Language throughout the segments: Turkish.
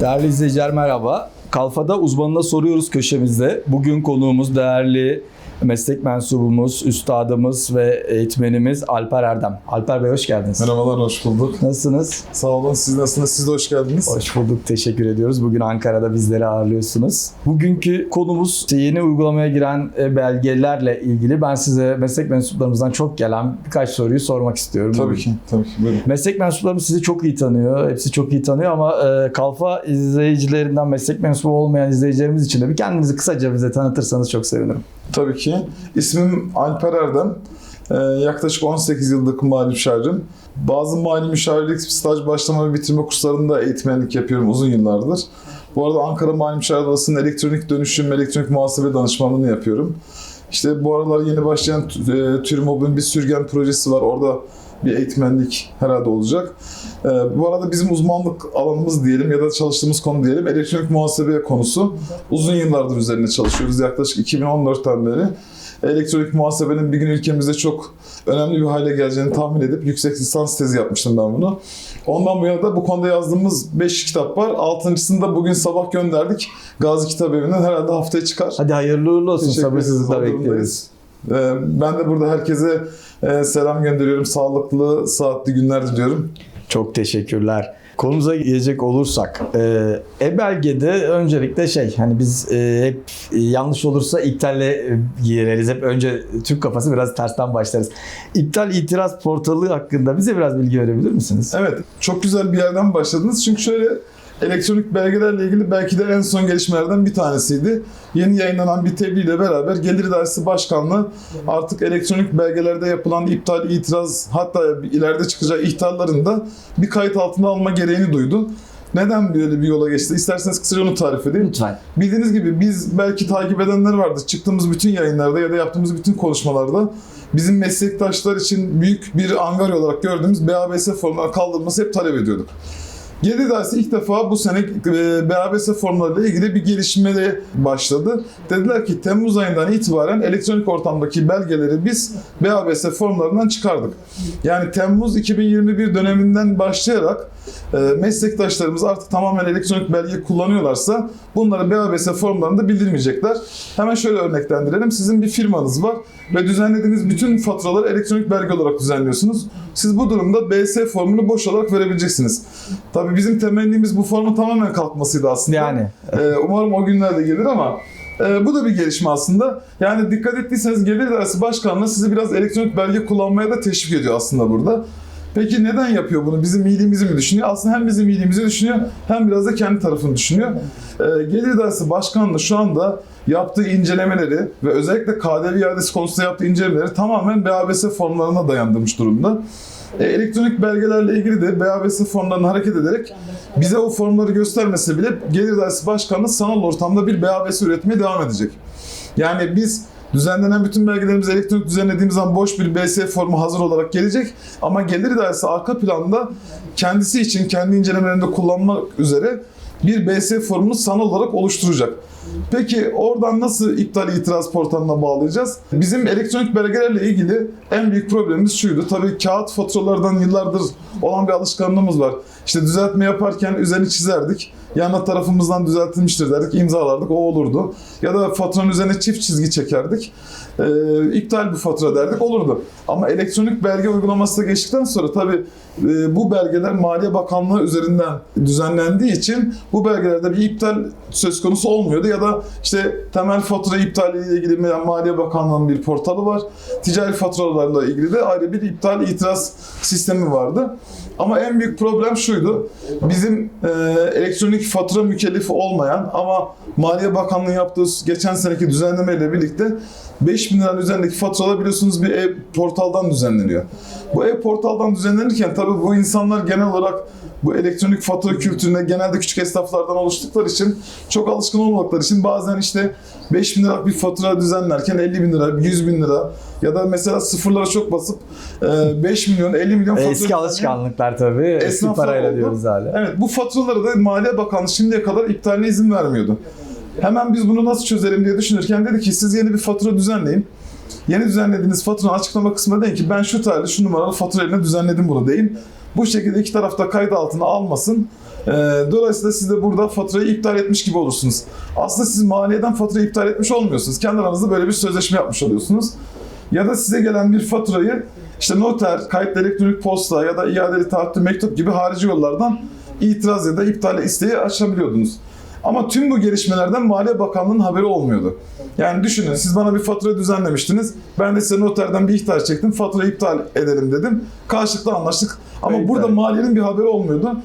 Değerli izleyiciler merhaba. Kalfa'da uzmanına soruyoruz köşemizde. Bugün konuğumuz değerli meslek mensubumuz, üstadımız ve eğitmenimiz Alper Erdem. Alper Bey hoş geldiniz. Merhabalar, hoş bulduk. Nasılsınız? Sağ olun, siz nasılsınız? Siz de hoş geldiniz. Hoş bulduk, teşekkür ediyoruz. Bugün Ankara'da bizleri ağırlıyorsunuz. Bugünkü konumuz işte yeni uygulamaya giren e, belgelerle ilgili. Ben size meslek mensuplarımızdan çok gelen birkaç soruyu sormak istiyorum. Tabii bugün. ki, tabii ki. Buyurun. Meslek mensuplarımız sizi çok iyi tanıyor. Hepsi çok iyi tanıyor ama e, Kalfa izleyicilerinden meslek mensubu olmayan izleyicilerimiz için de bir kendinizi kısaca bize tanıtırsanız çok sevinirim. Tabii ki. İsmim Alper Erdem. Ee, yaklaşık 18 yıllık mali müşavirim. Bazı mali müşavirlik staj başlama ve bitirme kurslarında eğitmenlik yapıyorum uzun yıllardır. Bu arada Ankara Mali Müşavir Odası'nın elektronik dönüşüm, elektronik muhasebe danışmanlığını yapıyorum. İşte bu aralar yeni başlayan e, TÜRMOB'un bir sürgen projesi var. Orada bir eğitmenlik herhalde olacak. Ee, bu arada bizim uzmanlık alanımız diyelim ya da çalıştığımız konu diyelim elektronik muhasebe konusu. Uzun yıllardır üzerine çalışıyoruz. Yaklaşık 2014'ten beri. Elektronik muhasebenin bir gün ülkemizde çok önemli bir hale geleceğini tahmin edip yüksek lisans tezi yapmıştım ben bunu. Ondan bu yana da bu konuda yazdığımız 5 kitap var. Altıncısını da bugün sabah gönderdik. Gazi Kitap Evi'nden herhalde haftaya çıkar. Hadi hayırlı uğurlu olsun. Sabırsızlıkla. Ee, Ben de burada herkese e, selam gönderiyorum. Sağlıklı, saatli günler diliyorum. Çok teşekkürler. Konumuza gelecek olursak, e, e-belgede öncelikle şey, hani biz e, hep yanlış olursa iptalle gireriz. Hep önce Türk kafası biraz tersten başlarız. İptal itiraz portalı hakkında bize biraz bilgi verebilir misiniz? Evet, çok güzel bir yerden başladınız. Çünkü şöyle elektronik belgelerle ilgili belki de en son gelişmelerden bir tanesiydi. Yeni yayınlanan bir tebliğ ile beraber Gelir İdaresi Başkanlığı artık elektronik belgelerde yapılan iptal, itiraz hatta ileride çıkacağı ihtarların da bir kayıt altına alma gereğini duydu. Neden böyle bir yola geçti? İsterseniz kısaca onu tarif edeyim. Lütfen. Bildiğiniz gibi biz belki takip edenler vardır. Çıktığımız bütün yayınlarda ya da yaptığımız bütün konuşmalarda bizim meslektaşlar için büyük bir angarya olarak gördüğümüz BABS formlarının kaldırılması hep talep ediyorduk. Gelir Dersi ilk defa bu sene e, BABS formlarıyla ilgili bir gelişmeye başladı. Dediler ki Temmuz ayından itibaren elektronik ortamdaki belgeleri biz BABS formlarından çıkardık. Yani Temmuz 2021 döneminden başlayarak e, meslektaşlarımız artık tamamen elektronik belge kullanıyorlarsa bunları BABS formlarında bildirmeyecekler. Hemen şöyle örneklendirelim. Sizin bir firmanız var ve düzenlediğiniz bütün faturaları elektronik belge olarak düzenliyorsunuz. Siz bu durumda BS formunu boş olarak verebileceksiniz. Tabii bizim temennimiz bu formun tamamen kalkmasıydı aslında. Yani. Ee, umarım o günler de gelir ama e, bu da bir gelişme aslında. Yani dikkat ettiyseniz Gelir İdaresi Başkanlığı sizi biraz elektronik belge kullanmaya da teşvik ediyor aslında burada. Peki neden yapıyor bunu? Bizim iyiliğimizi mi düşünüyor? Aslında hem bizim iyiliğimizi düşünüyor hem biraz da kendi tarafını düşünüyor. Ee, Gelir İdaresi Başkanlığı şu anda yaptığı incelemeleri ve özellikle KDV iadesi konusunda yaptığı incelemeleri tamamen BABS formlarına dayandırmış durumda. E, elektronik belgelerle ilgili de BABS formlarına hareket ederek bize o formları göstermese bile Gelir İdaresi Başkanlığı sanal ortamda bir BABS üretmeye devam edecek. Yani biz düzenlenen bütün belgelerimizi elektronik düzenlediğimiz zaman boş bir BS formu hazır olarak gelecek. Ama Gelir İdaresi arka planda kendisi için kendi incelemelerinde kullanmak üzere bir BS formunu sanal olarak oluşturacak. Peki oradan nasıl iptal itiraz portalına bağlayacağız? Bizim elektronik belgelerle ilgili en büyük problemimiz şuydu. Tabii kağıt faturalardan yıllardır olan bir alışkanlığımız var. İşte düzeltme yaparken üzerini çizerdik. Yana tarafımızdan düzeltilmiştir derdik, imzalardık, o olurdu. Ya da faturanın üzerine çift çizgi çekerdik. Ee, iptal bir fatura derdik, olurdu. Ama elektronik belge uygulaması geçtikten sonra tabii e, bu belgeler Maliye Bakanlığı üzerinden düzenlendiği için bu belgelerde bir iptal söz konusu olmuyordu ya da işte temel fatura iptali ile ilgili Maliye Bakanlığı'nın bir portalı var. Ticari faturalarla ilgili de ayrı bir iptal itiraz sistemi vardı. Ama en büyük problem şuydu. Bizim e, elektronik fatura mükellefi olmayan ama Maliye Bakanlığı yaptığı geçen seneki düzenlemeyle birlikte 5000 liranın üzerindeki faturalar biliyorsunuz bir e-portaldan düzenleniyor. Bu e-portaldan düzenlenirken tabii bu insanlar genel olarak bu elektronik fatura kültürüne genelde küçük esnaflardan oluştukları için çok alışkın olmadıkları için bazen işte 5 bin liralık bir fatura düzenlerken 50 bin lira, 100 bin lira ya da mesela sıfırlara çok basıp e, 5 milyon, 50 milyon fatura Eski alışkanlıklar tabii. Eski parayla oldu. diyoruz hala. Evet bu faturaları da Maliye Bakanlığı şimdiye kadar iptaline izin vermiyordu. Hemen biz bunu nasıl çözelim diye düşünürken dedi ki siz yeni bir fatura düzenleyin. Yeni düzenlediğiniz faturanın açıklama kısmına deyin ki ben şu tarihte şu numaralı faturayla düzenledim bunu deyin. Bu şekilde iki tarafta kayıt altına almasın. Ee, dolayısıyla siz de burada faturayı iptal etmiş gibi olursunuz. Aslında siz maliyeden faturayı iptal etmiş olmuyorsunuz. Kendi aranızda böyle bir sözleşme yapmış oluyorsunuz. Ya da size gelen bir faturayı işte noter, kayıtlı elektronik posta ya da iadeli taahhütlü mektup gibi harici yollardan itiraz ya da iptal isteği açabiliyordunuz. Ama tüm bu gelişmelerden Maliye Bakanlığı'nın haberi olmuyordu. Yani düşünün siz bana bir fatura düzenlemiştiniz. Ben de size noterden bir ihtar çektim. Faturayı iptal edelim dedim. Karşılıklı anlaştık. Ama Evet, burada evet. maliyenin bir haberi olmuyordu.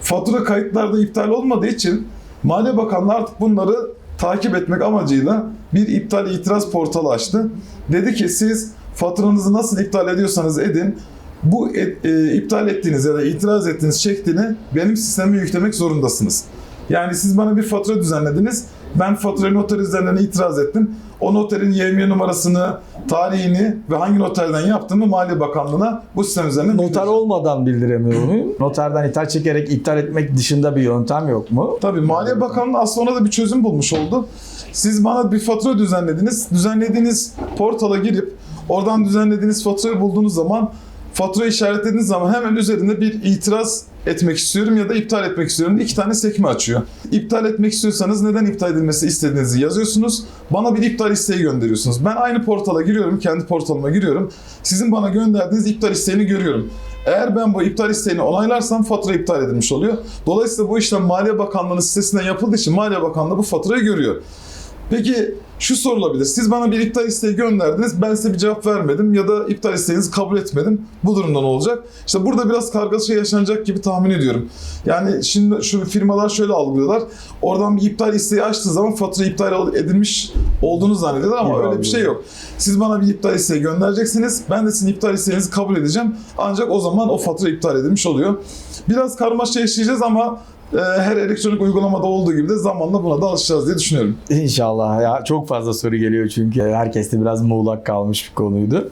Fatura kayıtlarda iptal olmadığı için Maliye Bakanlığı artık bunları takip etmek amacıyla bir iptal itiraz portalı açtı. Dedi ki siz faturanızı nasıl iptal ediyorsanız edin. Bu e- e, iptal ettiğiniz ya da itiraz ettiğiniz şeklini benim sisteme yüklemek zorundasınız. Yani siz bana bir fatura düzenlediniz. Ben faturayı noter üzerinden itiraz ettim. O noterin YMY numarasını, tarihini ve hangi noterden yaptığımı Maliye Bakanlığı'na bu sistem üzerinden Noter bildireceğim. olmadan bildiremiyor muyum? Noterden ithal çekerek iptal etmek dışında bir yöntem yok mu? Tabii Maliye Bakanlığı aslında ona da bir çözüm bulmuş oldu. Siz bana bir fatura düzenlediniz. Düzenlediğiniz portala girip oradan düzenlediğiniz faturayı bulduğunuz zaman fatura işaretlediğiniz zaman hemen üzerinde bir itiraz etmek istiyorum ya da iptal etmek istiyorum diye iki tane sekme açıyor. İptal etmek istiyorsanız neden iptal edilmesi istediğinizi yazıyorsunuz. Bana bir iptal isteği gönderiyorsunuz. Ben aynı portala giriyorum, kendi portalıma giriyorum. Sizin bana gönderdiğiniz iptal isteğini görüyorum. Eğer ben bu iptal isteğini onaylarsam fatura iptal edilmiş oluyor. Dolayısıyla bu işlem Maliye Bakanlığı'nın sitesinden yapıldığı için Maliye Bakanlığı bu faturayı görüyor. Peki şu sorulabilir. Siz bana bir iptal isteği gönderdiniz. Ben size bir cevap vermedim ya da iptal isteğinizi kabul etmedim. Bu durumda ne olacak? İşte burada biraz kargaşa yaşanacak gibi tahmin ediyorum. Yani şimdi şu firmalar şöyle algılıyorlar. Oradan bir iptal isteği açtığı zaman fatura iptal edilmiş olduğunu zannediyorlar ama Gibi öyle bir şey yok. Siz bana bir iptal isteği göndereceksiniz. Ben de sizin iptal isteğinizi kabul edeceğim. Ancak o zaman o fatura iptal edilmiş oluyor. Biraz karmaşa yaşayacağız ama her elektronik uygulamada olduğu gibi de zamanla buna da alışacağız diye düşünüyorum. İnşallah ya çok fazla soru geliyor çünkü herkes de biraz muğlak kalmış bir konuydu.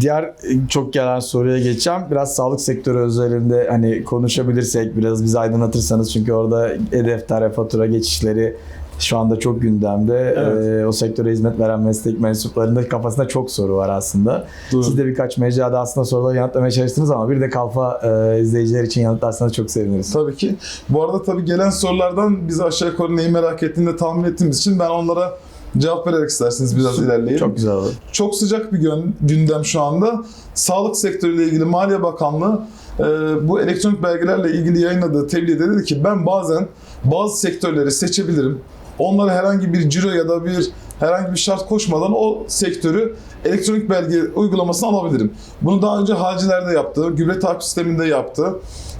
Diğer e, çok gelen soruya geçeceğim. Biraz sağlık sektörü özelinde hani konuşabilirsek biraz bizi aydınlatırsanız çünkü orada e-defter, fatura geçişleri şu anda çok gündemde. Evet. Ee, o sektöre hizmet veren meslek mensuplarının kafasında çok soru var aslında. Doğru. Siz de birkaç mecrada aslında soruları yanıtlamaya çalıştınız ama bir de kalfa e, izleyiciler için yanıtlarsanız çok seviniriz. Tabii ki. Bu arada tabii gelen sorulardan biz aşağı yukarı neyi merak ettiğini de tahmin ettiğimiz için ben onlara cevap vererek isterseniz biraz ilerleyelim. Çok güzel oldu. Çok sıcak bir gün, gündem şu anda. Sağlık sektörüyle ilgili Maliye Bakanlığı e, bu elektronik belgelerle ilgili yayınladığı tebliğde dedi ki ben bazen bazı sektörleri seçebilirim. Onlara herhangi bir ciro ya da bir herhangi bir şart koşmadan o sektörü elektronik belge uygulamasına alabilirim. Bunu daha önce halcilerde yaptı, gübre takip sisteminde yaptı.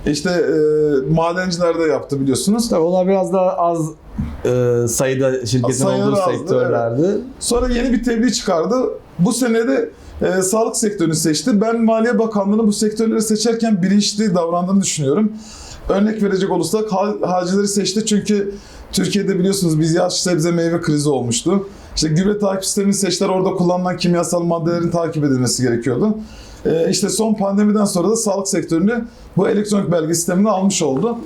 İşte e, madencilerde yaptı biliyorsunuz. Tabii onlar biraz daha az e, sayıda şirketin Sayıları olduğu azdı, sektörlerdi. Sonra yeni bir tebliğ çıkardı. Bu senede e, sağlık sektörünü seçti. Ben Maliye Bakanlığı'nın bu sektörleri seçerken bilinçli davrandığını düşünüyorum. Örnek verecek olursak ha- halcileri seçti çünkü Türkiye'de biliyorsunuz biz yaş sebze meyve krizi olmuştu. İşte gübre takip sistemini seçtiler. Orada kullanılan kimyasal maddelerin takip edilmesi gerekiyordu. E, işte son pandemiden sonra da sağlık sektörünü bu elektronik belge sistemine almış oldu.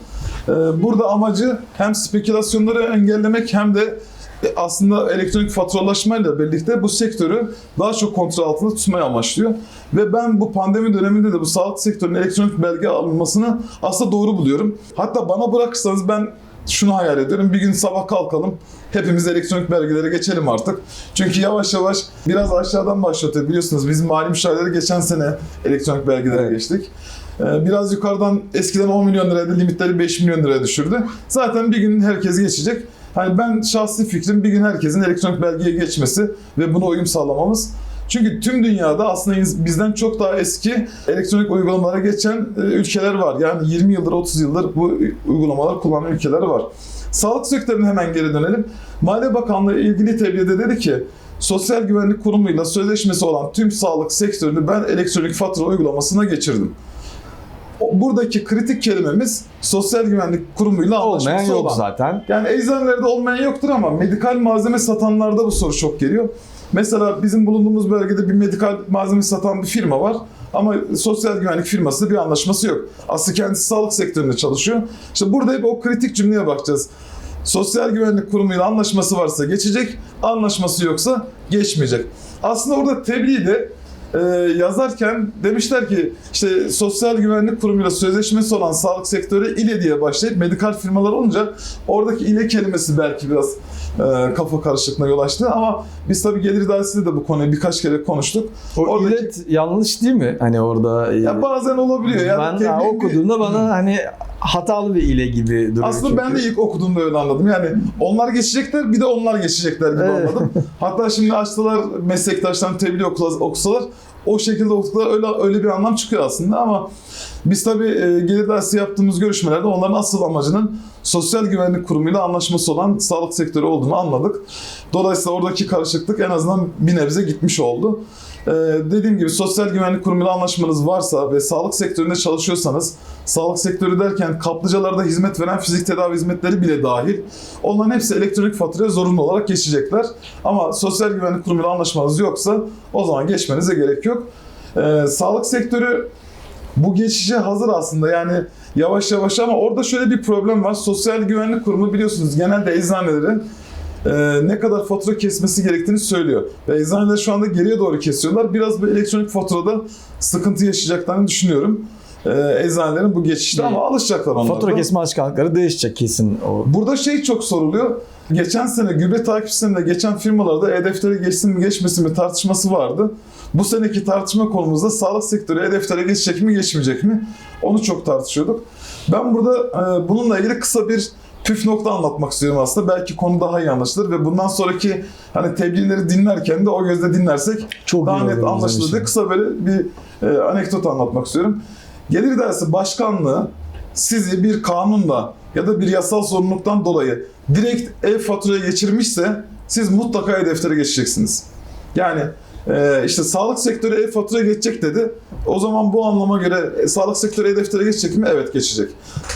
E, burada amacı hem spekülasyonları engellemek hem de e, aslında elektronik faturalaşmayla birlikte bu sektörü daha çok kontrol altında tutmayı amaçlıyor. Ve ben bu pandemi döneminde de bu sağlık sektörünün elektronik belge alınmasını aslında doğru buluyorum. Hatta bana bırakırsanız ben şunu hayal ediyorum. Bir gün sabah kalkalım. Hepimiz elektronik belgelere geçelim artık. Çünkü yavaş yavaş biraz aşağıdan başlatıyor. Biliyorsunuz biz mali müşavirleri geçen sene elektronik belgelere Evet. geçtik. Ee, Biraz yukarıdan eskiden 10 milyon liraydı limitleri 5 milyon liraya düşürdü. Zaten bir gün herkes geçecek. Hani ben şahsi fikrim bir gün herkesin elektronik belgeye geçmesi ve buna uyum sağlamamız. Çünkü tüm dünyada aslında bizden çok daha eski elektronik uygulamalara geçen e, ülkeler var. Yani 20 yıldır 30 yıldır bu uygulamalar kullanan ülkeler var. Sağlık sektörüne hemen geri dönelim. Maliye Bakanlığı ilgili tebliğde dedi ki Sosyal Güvenlik Kurumu'yla sözleşmesi olan tüm sağlık sektörünü ben elektronik fatura uygulamasına geçirdim. Buradaki kritik kelimemiz Sosyal Güvenlik Kurumu'yla Olmayan yok olan. zaten. Yani eczanelerde olmayan yoktur ama medikal malzeme satanlarda bu soru çok geliyor. Mesela bizim bulunduğumuz bölgede bir medikal malzeme satan bir firma var. Ama sosyal güvenlik firması bir anlaşması yok. Aslında kendisi sağlık sektöründe çalışıyor. İşte burada hep o kritik cümleye bakacağız. Sosyal Güvenlik Kurumu'yla anlaşması varsa geçecek, anlaşması yoksa geçmeyecek. Aslında orada tebliği de e, yazarken demişler ki işte Sosyal Güvenlik Kurumu'yla sözleşmesi olan sağlık sektörü ile diye başlayıp medikal firmalar olunca oradaki ile kelimesi belki biraz e, kafa karışıklığına yol açtı ama biz tabii gelir idaresiyle de bu konuyu birkaç kere konuştuk. O Oradaki- ilet yanlış değil mi? Hani orada e, Ya bazen olabiliyor. Yani ben ha, okuduğumda bana hani hatalı bir ile gibi duruyor. Aslında ben de çünkü. ilk okuduğumda öyle anladım. Yani onlar geçecekler bir de onlar geçecekler gibi Evet. anladım. Hatta şimdi açtılar meslektaşlarım tebliğ okusalar o şekilde okuduklar öyle öyle bir anlam çıkıyor aslında ama biz tabii e, gelir dersi yaptığımız görüşmelerde onların asıl amacının Sosyal Güvenlik Kurumu'yla anlaşması olan sağlık sektörü olduğunu anladık. Dolayısıyla oradaki karışıklık en azından bir nebze gitmiş oldu. Ee, dediğim gibi Sosyal Güvenlik Kurumu'yla anlaşmanız varsa ve sağlık sektöründe çalışıyorsanız, sağlık sektörü derken kaplıcalarda hizmet veren fizik tedavi hizmetleri bile dahil, onların hepsi elektronik faturaya zorunlu olarak geçecekler. Ama Sosyal Güvenlik Kurumu'yla anlaşmanız yoksa o zaman geçmenize gerek yok. Ee, sağlık sektörü bu geçişe hazır aslında yani yavaş yavaş ama orada şöyle bir problem var. Sosyal Güvenlik Kurumu biliyorsunuz genelde eczanelerin e, ne kadar fatura kesmesi gerektiğini söylüyor. Ve eczaneler şu anda geriye doğru kesiyorlar. Biraz bu elektronik faturada sıkıntı yaşayacaklarını düşünüyorum. E, eczanelerin bu geçişte ama alışacaklar onlar Fatura da. kesme alışkanlıkları değişecek kesin o. Burada şey çok soruluyor. Geçen sene gübre takip sisteminde geçen firmalarda e-deftere geçsin mi geçmesin mi tartışması vardı. Bu seneki tartışma konumuzda sağlık sektörü e-deftere geçecek mi geçmeyecek mi? Onu çok tartışıyorduk. Ben burada e, bununla ilgili kısa bir püf nokta anlatmak istiyorum aslında. Belki konu daha iyi anlaşılır ve bundan sonraki hani tebliğleri dinlerken de o gözle dinlersek Çok daha net anlaşılır diye kısa böyle bir e, anekdot anlatmak istiyorum. Gelir İdaresi Başkanlığı sizi bir kanunla ya da bir yasal sorumluluktan dolayı direkt e-faturaya geçirmişse siz mutlaka e-deftere geçeceksiniz. Yani e, işte sağlık sektörü e-faturaya geçecek dedi. O zaman bu anlama göre e, sağlık sektörü e-deftere geçecek mi? Evet geçecek.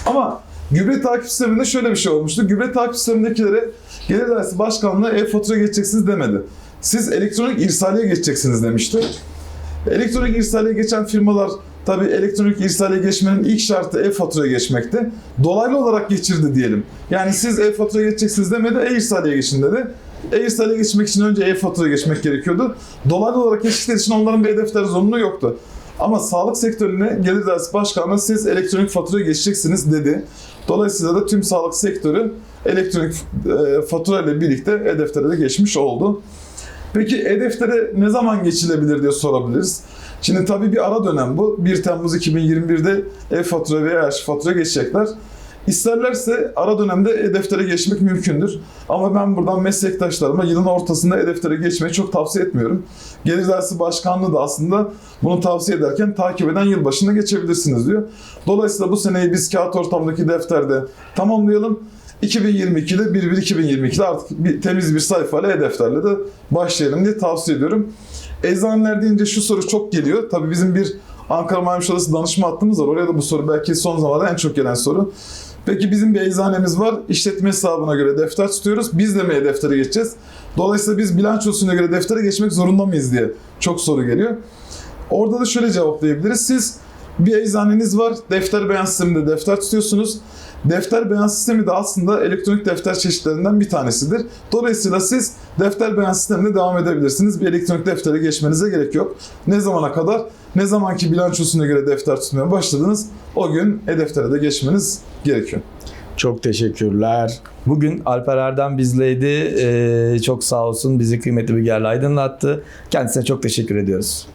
Ama gübre takip sisteminde şöyle bir şey olmuştu. Gübre takip sistemindekilere Gelir Başkanlığı e-faturaya geçeceksiniz demedi. Siz elektronik irsaliye geçeceksiniz demişti. Elektronik irsaliye geçen firmalar tabi elektronik irsaliye geçmenin ilk şartı e-faturaya geçmekti. Dolaylı olarak geçirdi diyelim. Yani siz e-faturaya geçeceksiniz demedi, e-irsaliye geçin dedi. E-irsaliye geçmek için önce e-faturaya geçmek gerekiyordu. Dolaylı olarak geçtikleri için onların bir e-defter zorunluluğu yoktu. Ama sağlık sektörüne Gelir İdaresi Başkanlığı siz elektronik faturaya geçeceksiniz dedi. Dolayısıyla da tüm sağlık sektörü elektronik e, fatura ile birlikte e-deftere de geçmiş oldu. Peki E-Defter'e ne zaman geçilebilir diye sorabiliriz. Şimdi tabii bir ara dönem bu. 1 Temmuz 2021'de e-fatura veya e-fatura geçecekler. İsterlerse ara dönemde E-Defter'e geçmek mümkündür. Ama ben buradan meslektaşlarıma yılın ortasında E-Defter'e geçmeyi çok tavsiye etmiyorum. Gelir Dersi Başkanlığı da aslında bunu tavsiye ederken takip eden yılbaşında geçebilirsiniz diyor. Dolayısıyla bu seneyi biz kağıt ortamdaki defterde tamamlayalım. 2022'de 1-1-2022'de artık bir, temiz bir sayfayla e-defterle de başlayalım diye tavsiye ediyorum. Eczaneler deyince şu soru çok geliyor. Tabii bizim bir Ankara Maymuş Odası danışma hattımız var. Oraya da bu soru belki son zamanlarda en çok gelen soru. Peki bizim bir eczanemiz var. İşletme hesabına göre defter tutuyoruz. Biz de mi e-deftere geçeceğiz? Dolayısıyla biz bilançosuna göre deftere geçmek zorunda mıyız diye çok soru geliyor. Orada da şöyle cevaplayabiliriz. Siz bir eczaneniz var. Defter beyan sisteminde defter tutuyorsunuz. Defter beyan sistemi de aslında elektronik defter çeşitlerinden bir tanesidir. Dolayısıyla siz defter beyan sistemine devam edebilirsiniz. Bir elektronik deftere geçmenize gerek yok. Ne zamana kadar? Ne zamanki bilançosuna göre defter tutmaya başladınız o gün e-deftere de geçmeniz gerekiyor. Çok teşekkürler. Bugün Alper Erdem bizleydi. Ee, çok sağ olsun bizi kıymetli bir yerle aydınlattı. Kendisine çok teşekkür ediyoruz.